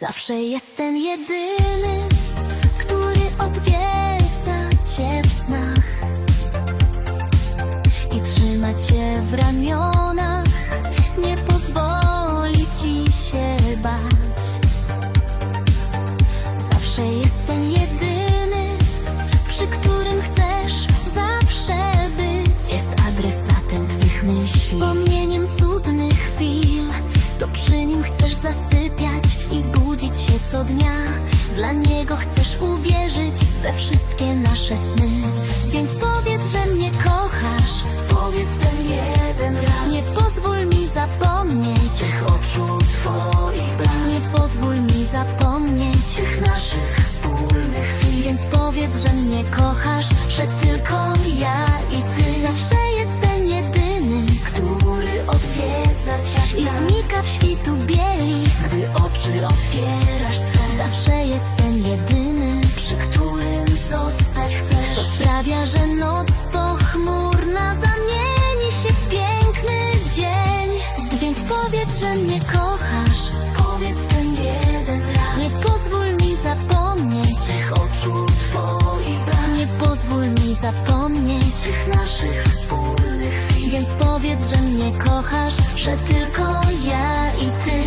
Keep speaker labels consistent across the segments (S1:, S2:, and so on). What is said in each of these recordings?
S1: Zawsze jest ten jedyny, który odwiedza cię w snach i trzyma cię w ramionach, nie pozwoli ci się bać. Zawsze jest ten jedyny, przy którym chcesz zawsze być. Jest adresatem twych myśli, wspomnieniem cudnych co dnia. Dla niego chcesz uwierzyć we wszystkie nasze sny. Więc powiedz, że mnie kochasz. Powiedz ten jeden raz. Nie pozwól mi zapomnieć tych oczu twoich blask. Nie pozwól mi zapomnieć tych naszych wspólnych chwil. Więc powiedz, że mnie kochasz, że tylko ja i ty. Zawsze jest ten jedyny, który odwiedza cię i znika w świtu bieli, gdy oczy otwierasz noc pochmurna zamieni się w piękny dzień. Więc powiedz, że mnie kochasz. Powiedz ten jeden raz. Nie pozwól mi zapomnieć tych oczu twoich blask. Nie pozwól mi zapomnieć tych naszych wspólnych chwil. Więc powiedz, że mnie kochasz, że tylko ja i ty.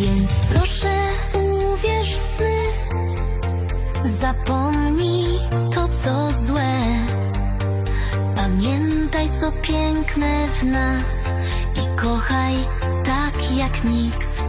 S1: Więc proszę uwierz w sny. Zapomnij Pamiętaj, co piękne w nas i kochaj tak jak nikt.